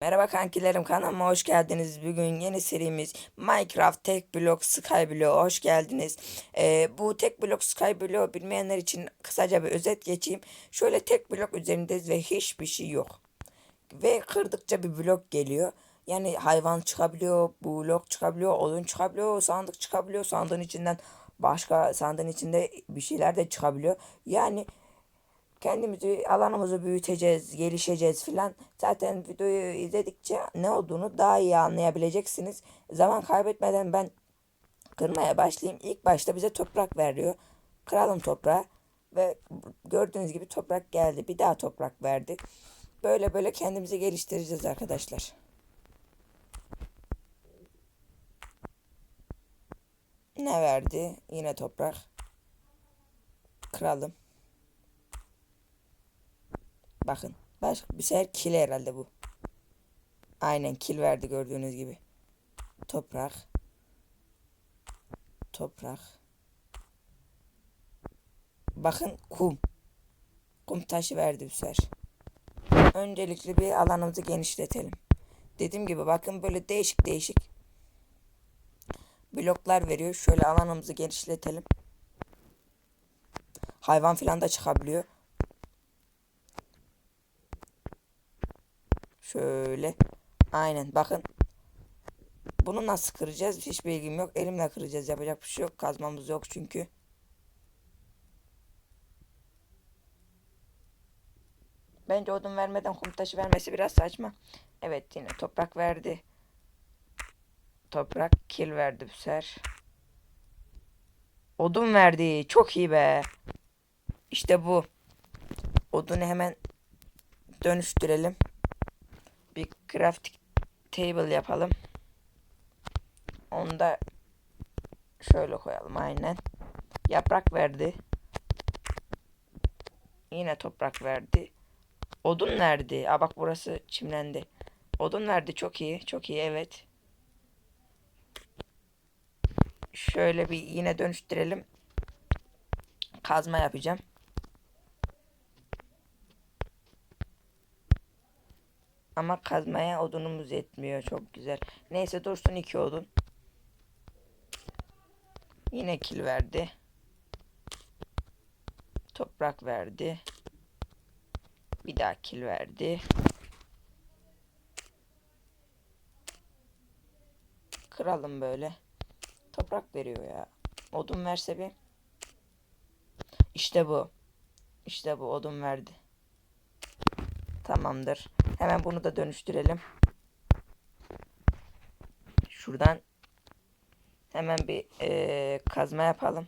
Merhaba kankilerim kanalıma hoş geldiniz. Bugün yeni serimiz Minecraft Tek Blok Skyblock'a hoş geldiniz. Ee, bu Tek Blok Skyblock'u bilmeyenler için kısaca bir özet geçeyim. Şöyle tek blok üzerindeyiz ve hiçbir şey yok. Ve kırdıkça bir blok geliyor. Yani hayvan çıkabiliyor, blok çıkabiliyor, odun çıkabiliyor, sandık çıkabiliyor. Sandığın içinden başka sandığın içinde bir şeyler de çıkabiliyor. Yani kendimizi alanımızı büyüteceğiz, gelişeceğiz filan. Zaten videoyu izledikçe ne olduğunu daha iyi anlayabileceksiniz. Zaman kaybetmeden ben kırmaya başlayayım. İlk başta bize toprak veriyor. Kıralım toprağı ve gördüğünüz gibi toprak geldi. Bir daha toprak verdi. Böyle böyle kendimizi geliştireceğiz arkadaşlar. Ne verdi? Yine toprak. Kıralım. Bakın. Başka bir sefer kil herhalde bu. Aynen kil verdi gördüğünüz gibi. Toprak. Toprak. Bakın kum. Kum taşı verdi bu sefer. Öncelikle bir alanımızı genişletelim. Dediğim gibi bakın böyle değişik değişik bloklar veriyor. Şöyle alanımızı genişletelim. Hayvan filan da çıkabiliyor. Şöyle. Aynen bakın. Bunu nasıl kıracağız? Hiç bilgim yok. Elimle kıracağız. Yapacak bir şey yok. Kazmamız yok çünkü. Bence odun vermeden kum taşı vermesi biraz saçma. Evet yine toprak verdi. Toprak kil verdi bu sefer. Odun verdi. Çok iyi be. İşte bu. Odunu hemen dönüştürelim bir crafting table yapalım. Onu da şöyle koyalım aynen. Yaprak verdi. Yine toprak verdi. Odun nerede? Aa bak burası çimlendi. Odun nerede? Çok iyi. Çok iyi evet. Şöyle bir yine dönüştürelim. Kazma yapacağım. Ama kazmaya odunumuz yetmiyor. Çok güzel. Neyse dursun iki odun. Yine kil verdi. Toprak verdi. Bir daha kil verdi. Kıralım böyle. Toprak veriyor ya. Odun verse bir. İşte bu. İşte bu odun verdi. Tamamdır. Hemen bunu da dönüştürelim. Şuradan hemen bir e, kazma yapalım.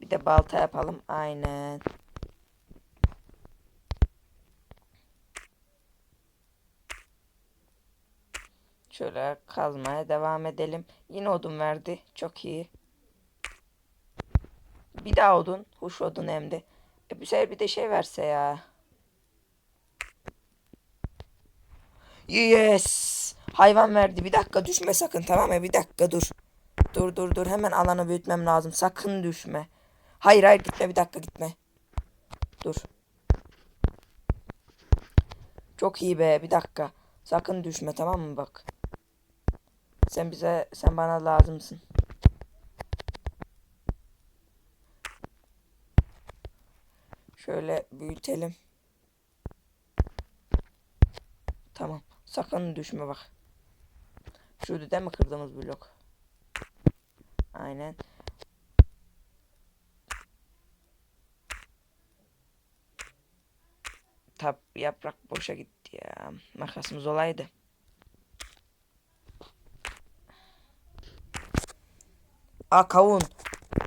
Bir de balta yapalım. Aynen. Şöyle kazmaya devam edelim. Yine odun verdi. Çok iyi. Bir daha odun. Huş odun hem de. E, bu sefer bir de şey verse ya. Yes. Hayvan verdi. Bir dakika düşme sakın tamam mı? Bir dakika dur. Dur dur dur. Hemen alanı büyütmem lazım. Sakın düşme. Hayır hayır gitme bir dakika gitme. Dur. Çok iyi be bir dakika. Sakın düşme tamam mı bak. Sen bize sen bana lazımsın. Şöyle büyütelim. Tamam. Sakın düşme bak. Şurada değil mi kırdığımız blok? Aynen. Tab yaprak boşa gitti ya. Makasımız olaydı. Aa kavun.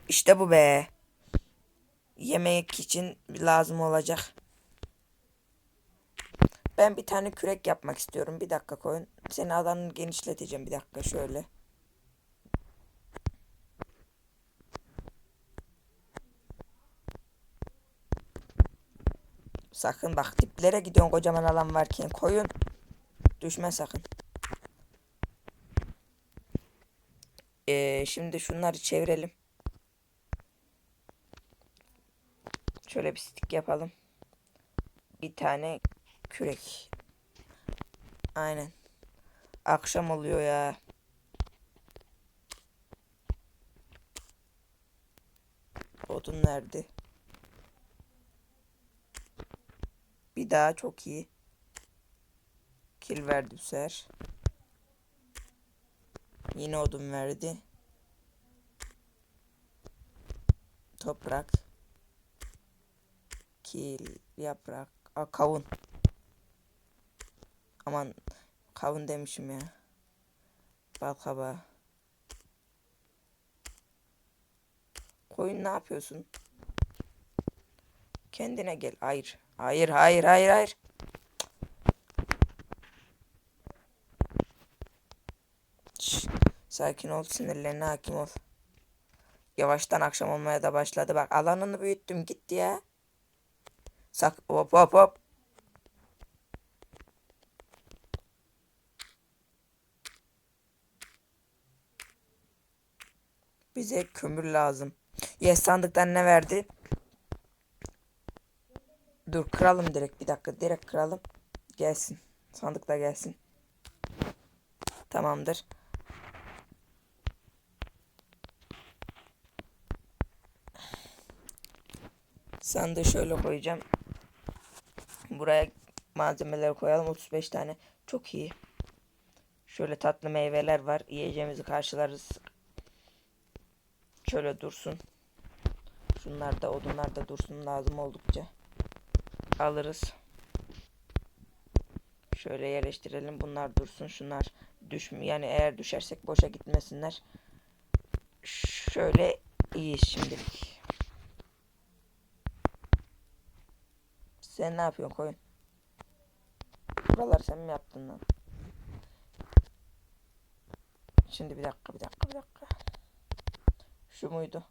İşte bu be. Yemek için lazım olacak. Ben bir tane kürek yapmak istiyorum. Bir dakika koyun. Senin alanını genişleteceğim bir dakika şöyle. Sakın bak tiplere gidiyorsun kocaman alan varken koyun. Düşme sakın. Ee, şimdi şunları çevirelim. Şöyle bir stick yapalım. Bir tane kürek. Aynen. Akşam oluyor ya. Odun nerede? Bir daha çok iyi. Kill verdi bu sefer. Yine odun verdi. Toprak. Kil, yaprak. Aa, kavun. Aman kavun demişim ya. Bal kabağı. Koyun ne yapıyorsun? Kendine gel. Hayır. Hayır, hayır, hayır, hayır. Şşş, sakin ol, sinirlerine hakim ol. Yavaştan akşam olmaya da başladı. Bak alanını büyüttüm gitti ya. Sak hop hop hop. Bize kömür lazım. Yes sandıktan ne verdi? Dur kıralım direkt bir dakika direkt kıralım. Gelsin. Sandıkla gelsin. Tamamdır. Sandığı şöyle koyacağım. Buraya malzemeleri koyalım. 35 tane. Çok iyi. Şöyle tatlı meyveler var. Yiyeceğimizi karşılarız. Şöyle dursun. Şunlar da odunlar da dursun lazım oldukça. Alırız. Şöyle yerleştirelim. Bunlar dursun. Şunlar düşmüyor. Yani eğer düşersek boşa gitmesinler. Şöyle iyi şimdilik. Sen ne yapıyorsun koyun? Buralar sen mi yaptın lan? Şimdi bir dakika bir dakika bir dakika. Şu muydu?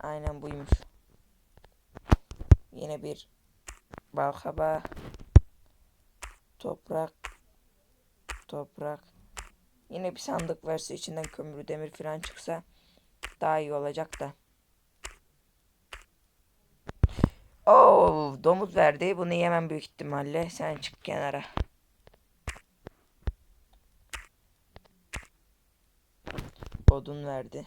Aynen buymuş. Yine bir balkaba toprak toprak yine bir sandık verse içinden kömür demir falan çıksa daha iyi olacak da. Oo, domuz verdi. Bunu yemem büyük ihtimalle. Sen çık kenara. Odun verdi.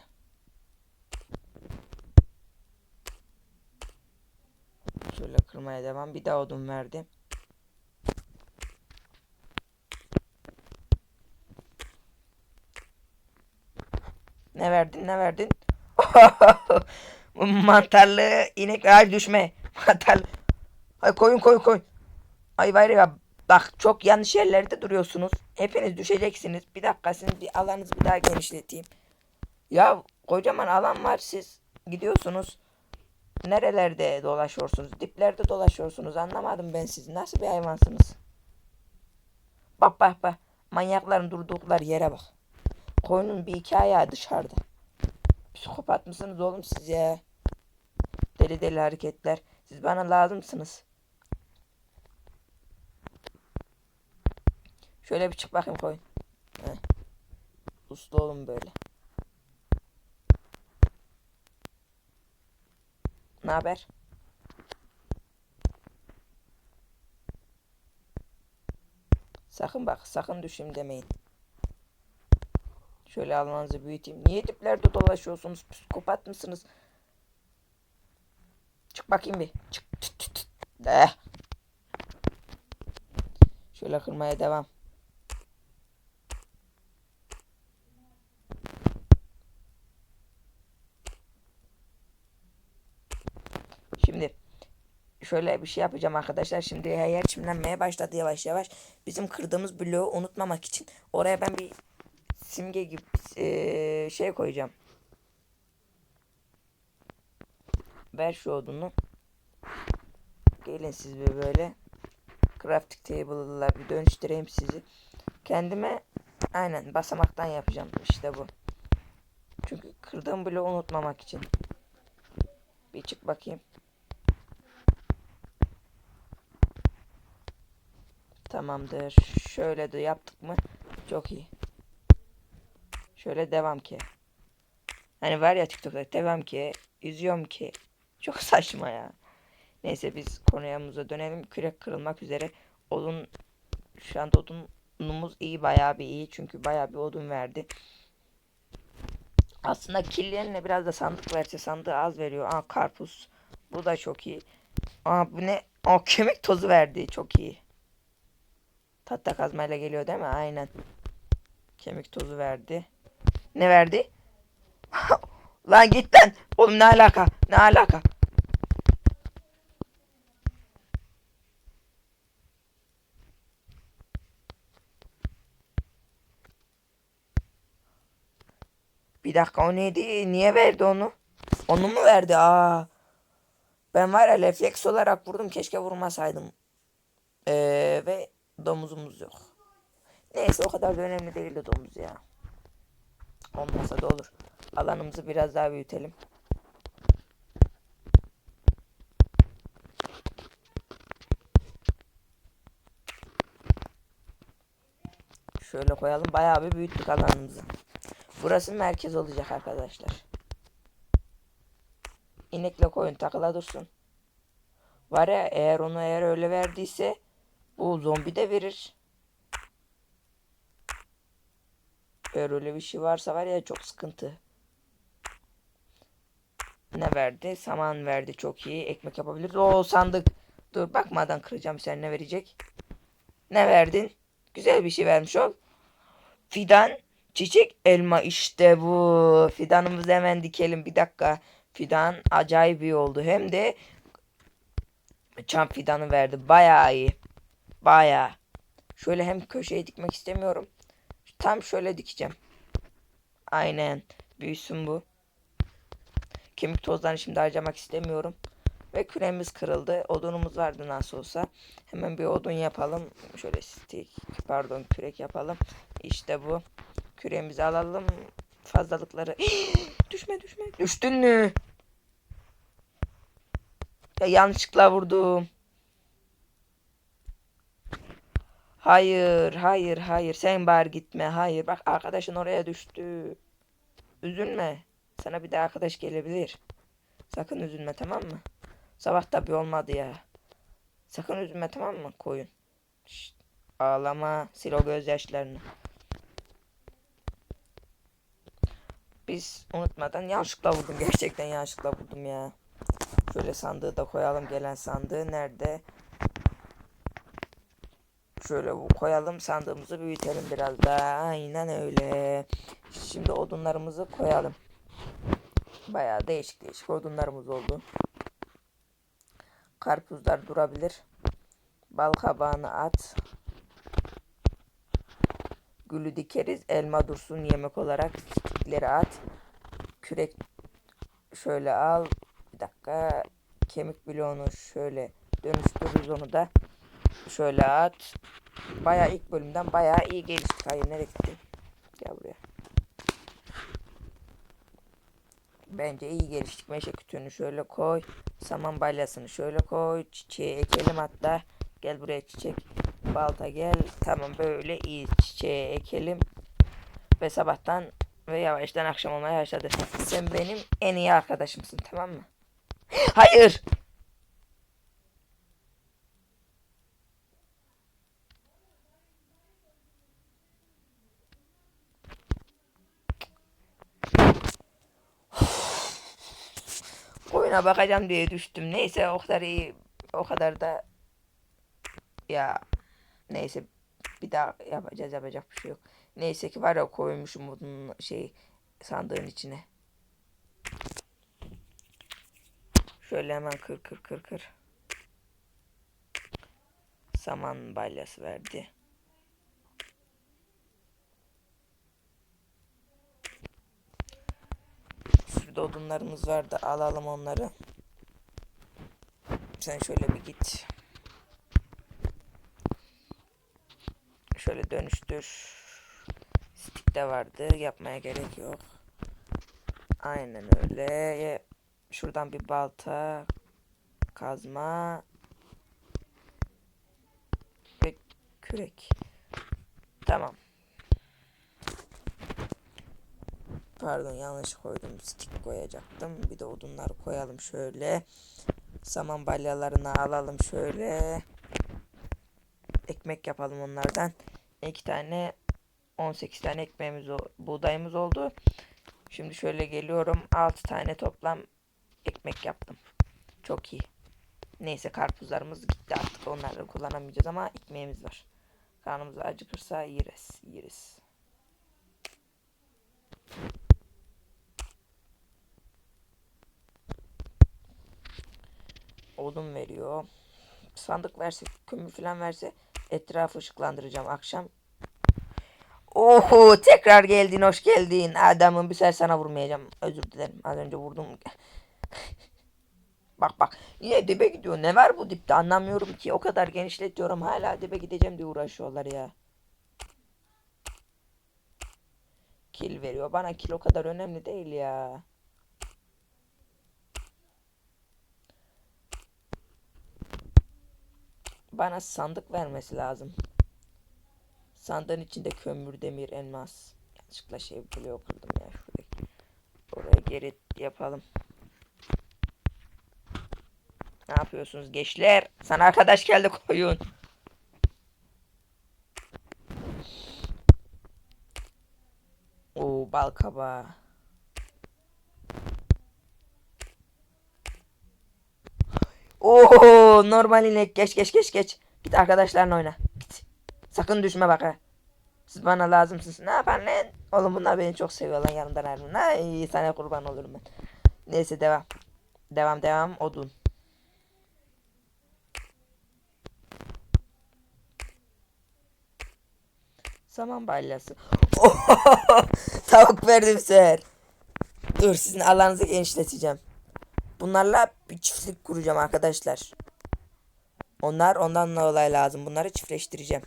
Şöyle kırmaya devam. Bir daha odun verdi. Ne verdin ne verdin? Mantarlı inek ay düşme. Mantarlı. Ay koyun koyun koyun. Ay var ya bak çok yanlış yerlerde duruyorsunuz. Hepiniz düşeceksiniz. Bir dakika sizin bir alanınızı bir daha genişleteyim. Ya kocaman alan var siz gidiyorsunuz. Nerelerde dolaşıyorsunuz? Diplerde dolaşıyorsunuz. Anlamadım ben siz. Nasıl bir hayvansınız? Bak bak bak. Manyakların durdukları yere bak. Koyunun bir iki ayağı dışarıda. Psikopat mısınız oğlum siz ya? Deli deli hareketler. Siz bana lazımsınız. Şöyle bir çık bakayım koyun. Heh. Uslu olun böyle. Ne haber? Sakın bak, sakın düşeyim demeyin. Şöyle alanınızı büyüteyim. Niye diplerde dolaşıyorsunuz? Psikopat mısınız? Çık bakayım bir. Çık. Tüt, tüt, tüt. Eh. Şöyle kırmaya devam. Şimdi şöyle bir şey yapacağım arkadaşlar. Şimdi her yer çimlenmeye başladı yavaş yavaş. Bizim kırdığımız bloğu unutmamak için oraya ben bir simge gibi eee, şey koyacağım. Ver şu odunu. Gelin siz bir böyle. Crafting table'la bir dönüştüreyim sizi. Kendime aynen basamaktan yapacağım. İşte bu. Çünkü kırdığım bloğu unutmamak için. Bir çık bakayım. Tamamdır. Şöyle de yaptık mı? Çok iyi. Şöyle devam ki. Hani var ya TikTok'ta devam ki. Üzüyorum ki. Çok saçma ya. Neyse biz konuyumuza dönelim. Kürek kırılmak üzere. Odun Şu anda odunumuz iyi bayağı bir iyi. Çünkü bayağı bir odun verdi. Aslında kirlilerine biraz da sandık verse sandığı az veriyor. Aa karpuz. Bu da çok iyi. Aa bu ne? Aa kemik tozu verdi. Çok iyi. Tahta kazmayla geliyor değil mi? Aynen. Kemik tozu verdi. Ne verdi? lan git lan. Oğlum ne alaka? Ne alaka? Bir dakika o neydi? Niye verdi onu? Onu mu verdi? Aa. Ben var ya refleks olarak vurdum. Keşke vurmasaydım. Ee, ve domuzumuz yok. Neyse o kadar da önemli değildi domuz ya. Olmasa da olur. Alanımızı biraz daha büyütelim. Şöyle koyalım. Bayağı bir büyüttük alanımızı. Burası merkez olacak arkadaşlar. İnekle koyun takıla dursun. Var ya eğer onu eğer öyle verdiyse bu zombi de verir. Eğer öyle bir şey varsa var ya çok sıkıntı. Ne verdi? Saman verdi. Çok iyi. Ekmek yapabiliriz. O sandık. Dur bakmadan kıracağım. Sen ne verecek? Ne verdin? Güzel bir şey vermiş ol. Fidan, çiçek, elma işte bu. Fidanımızı hemen dikelim. Bir dakika. Fidan acayip iyi oldu. Hem de çam fidanı verdi. Bayağı iyi. Bayağı. Şöyle hem köşeye dikmek istemiyorum. Tam şöyle dikeceğim. Aynen. Büyüsün bu. Kemik tozlarını şimdi harcamak istemiyorum. Ve küremiz kırıldı. Odunumuz vardı nasıl olsa. Hemen bir odun yapalım. Şöyle stick pardon kürek yapalım. İşte bu. Küremizi alalım. Fazlalıkları. düşme düşme. Düştün mü? Ya yanlışlıkla vurdum. Hayır, hayır, hayır. Sen bari gitme. Hayır. Bak arkadaşın oraya düştü. Üzülme. Sana bir de arkadaş gelebilir. Sakın üzülme tamam mı? Sabah tabi olmadı ya. Sakın üzülme tamam mı koyun? Şşt, ağlama. Sil o gözyaşlarını. Biz unutmadan yanlışlıkla vurdum. Gerçekten yanlışlıkla vurdum ya. Şöyle sandığı da koyalım. Gelen sandığı nerede? Şöyle koyalım. Sandığımızı büyütelim biraz daha. Aynen öyle. Şimdi odunlarımızı koyalım. Bayağı değişik değişik odunlarımız oldu. Karpuzlar durabilir. Bal kabağını at. Gülü dikeriz. Elma dursun yemek olarak. Çiçekleri at. Kürek şöyle al. Bir dakika. Kemik bloğunu şöyle dönüştürürüz onu da. Şöyle at. Baya ilk bölümden baya iyi geliştik. Hayır nereye gitti? Gel buraya. Bence iyi geliştik. Meşe kütüğünü şöyle koy. Saman balyasını şöyle koy. Çiçeği ekelim hatta. Gel buraya çiçek. Balta gel. Tamam böyle iyi çiçeği ekelim. Ve sabahtan ve yavaştan akşam olmaya başladı. Sen benim en iyi arkadaşımsın tamam mı? Hayır. Oyuna bakacağım diye düştüm. Neyse o kadar iyi. O kadar da ya neyse bir daha yapacağız yapacak bir şey yok. Neyse ki var ya koymuşum bunun şey sandığın içine. Şöyle hemen kır kır kır kır. Saman balyası verdi. Şurada odunlarımız vardı. Alalım onları. Sen şöyle bir git. Şöyle dönüştür. Stick de vardı. Yapmaya gerek yok. Aynen öyle. Şuradan bir balta. Kazma. Ve kürek. Tamam. Pardon yanlış koydum. Stick koyacaktım. Bir de odunları koyalım şöyle. Saman balyalarını alalım şöyle. ekmek yapalım onlardan. İki tane 18 tane ekmeğimiz buğdayımız oldu. Şimdi şöyle geliyorum. 6 tane toplam ekmek yaptım. Çok iyi. Neyse karpuzlarımız gitti artık. Onları kullanamayacağız ama ekmeğimiz var. Karnımız acıkırsa yeriz. Yeriz. Odun veriyor. Sandık verse, kömür falan verse etrafı ışıklandıracağım akşam. Oho tekrar geldin hoş geldin. Adamın bir sefer sana vurmayacağım. Özür dilerim az önce vurdum. bak bak yine dibe gidiyor. Ne var bu dipte anlamıyorum ki. O kadar genişletiyorum hala dibe gideceğim diye uğraşıyorlar ya. Kil veriyor. Bana kil o kadar önemli değil ya. Bana sandık vermesi lazım. Sandığın içinde kömür, demir, elmas. Yanlışlıkla şey böyle okudum ya şuradaki. Oraya geri yapalım. Ne yapıyorsunuz gençler? Sana arkadaş geldi koyun. Oo bal kabağı. Oo normal inek geç geç geç geç. Git arkadaşlarla oyna. Git. Sakın düşme bak ha. Siz bana lazımsınız. Ne yapar lan? Oğlum bunlar beni çok seviyor lan yanımdan ayrılın. Ay sana kurban olurum ben. Neyse devam. Devam devam odun. Saman balyası. Tavuk verdim seher. Dur sizin alanınızı genişleteceğim. Bunlarla bir çiftlik kuracağım arkadaşlar. Onlar ondan olay lazım. Bunları çiftleştireceğim.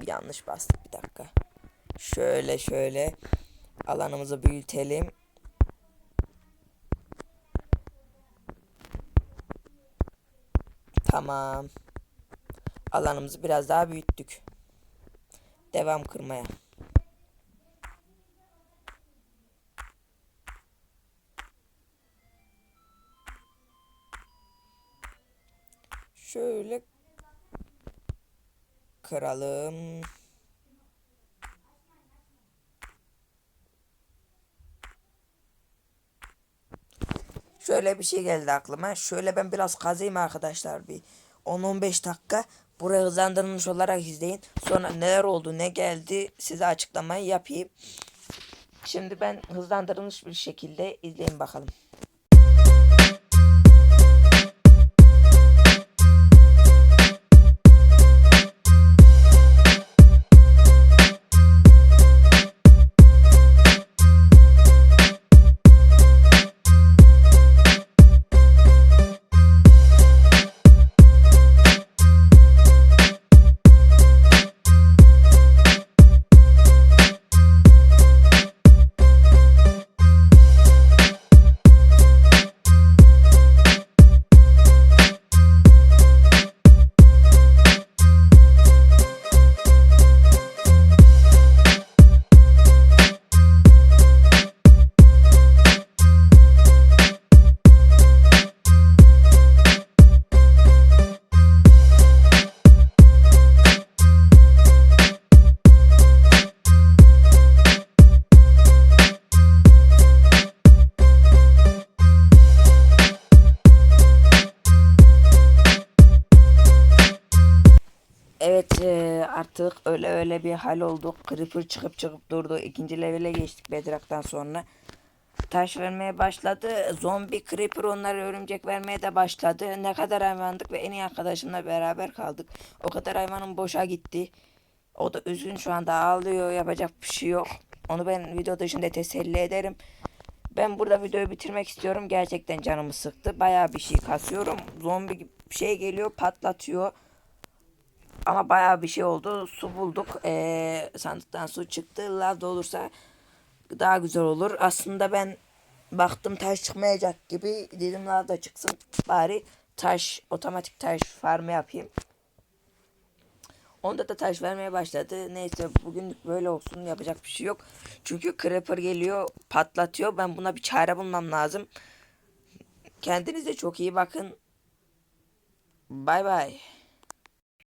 Bir yanlış bastık bir dakika. Şöyle şöyle alanımızı büyütelim. Tamam. Alanımızı biraz daha büyüttük. Devam kırmaya. Şöyle kıralım. Şöyle bir şey geldi aklıma. Şöyle ben biraz kazayım arkadaşlar bir 10-15 dakika. Burayı hızlandırılmış olarak izleyin. Sonra neler oldu ne geldi size açıklamayı yapayım. Şimdi ben hızlandırılmış bir şekilde izleyin bakalım. Eee, artık öyle öyle bir hal olduk. Creeper çıkıp çıkıp durdu. İkinci levele geçtik Bedrock'tan sonra. Taş vermeye başladı. Zombi Creeper onlara örümcek vermeye de başladı. Ne kadar hayvandık ve en iyi arkadaşımla beraber kaldık. O kadar hayvanın boşa gitti. O da üzgün şu anda ağlıyor. Yapacak bir şey yok. Onu ben video dışında teselli ederim. Ben burada videoyu bitirmek istiyorum. Gerçekten canımı sıktı. Bayağı bir şey kasıyorum. Zombi bir şey geliyor patlatıyor. Ama bayağı bir şey oldu. Su bulduk. Ee, sandıktan su çıktı. Lav da olursa daha güzel olur. Aslında ben baktım taş çıkmayacak gibi. Dedim lav çıksın. Bari taş, otomatik taş farmı yapayım. Onda da taş vermeye başladı. Neyse bugünlük böyle olsun. Yapacak bir şey yok. Çünkü creeper geliyor patlatıyor. Ben buna bir çare bulmam lazım. Kendinize çok iyi bakın. Bay bay.